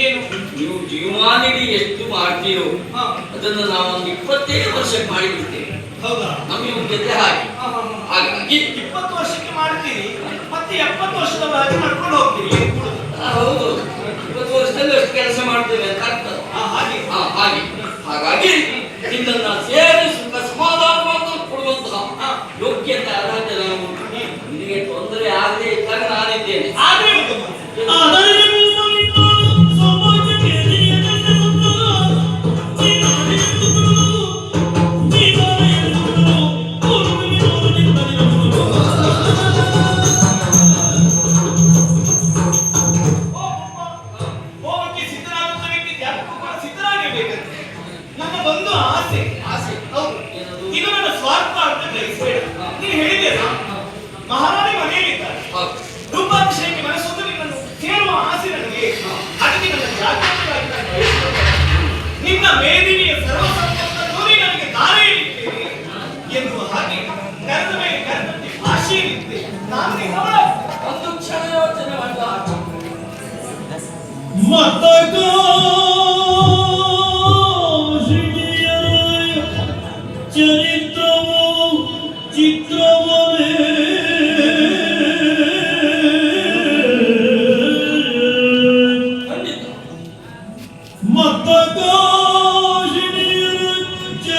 ಏನು? ನೀವು ಜೀವಮಾನಿಡಿ ಎಷ್ಟು ಮಾಡ್ತೀರೋ ಅದನ್ನು ನಾವೊಂದು ಇಪ್ಪತ್ತೈದು ವರ್ಷಕ್ಕೆ ಮಾಡಿಬಿಡ್ತೇವೆ. ಹೌದಾ? ನಮಗೆ ಒಂದು ಜೊತೆ ಹಾಗೆ. ಹಾಗಾಗಿ ಇಪ್ಪತ್ತು ವರ್ಷಕ್ಕೆ ಮಾಡ್ತೀರಿ ಮತ್ತೆ ಎಪ್ಪತ್ತು ವರ್ಷದವರೆಗೆ ಮಾಡ್ಕೊಂಡು ಹೋಗ್ತೀರಿ. ಹೌದು. ಇಪ್ಪತ್ತು ವರ್ಷದಲ್ಲಿ ಅಷ್ಟು ಕೆಲಸ ಮಾಡ್ತೇವೆ ಅಂತ ಆಗ್ತದೆ. ಹಾಗೆ. ಹಾಗೆ. ಹಾಗಾಗಿ ನಿಮ್ಮನ್ನ ಸೇರಿ ಸುಖ ಸಮಾಧಾನವನ್ನು ಕೊಡುವಂತಹ. ಯೋಗ್ಯತೆ ಅರ್ಹತೆ ನಾವು. ನಿಮಗೆ ತೊಂದರೆ ಆಗದೆ ಇದ್ದಾಗ ನಾನಿದ್ದೇನೆ. ಆದ್ರೆ ಸಿದ್ಧರಾಗಿರ್ಬೇಕಂತೆ ನನ್ನ ಒಂದು ಆಸೆ. ಆಸೆ. ಹೌದು? ಇದು ನನ್ನ ಸ್ವಾರ್ಥ ಅಂತ ಗ್ರಹಿಸಬೇಡ. ನೀನು ಹೇಳಿದ್ದೀರ ಮಹಾರಾಣಿ ಮನೆಯಲ್ಲಿದ್ದಾರೆ. ರೂಪಾಭಿಷೇಕ ಮನಸ್ಸೊಂದು ನಿನ್ನನ್ನು ಸೇರುವ ಆಸೆ ನನಗೆ. ಅದಕ್ಕೆ ನನ್ನ ನಾನು. ನಿನ್ನ ಮೇದಿನಿಯ ಸರ್ವ ಸಂಪತ್ತನ್ನು ನನಗೆ ದಾರಿ ಇಟ್ಟಿದ್ದೇನೆ ಎನ್ನುವ ಹಾಗೆ ಕರೆದ ಮೇಲೆ ಕರೆದಂತೆ ಭಾಷೆಯಲ್ಲಿದ್ದೆ. ನಾನು ಒಂದು ಕ್ಷಣ ಯೋಚನೆ ಮಾಡುವ ಮತಕ Oh,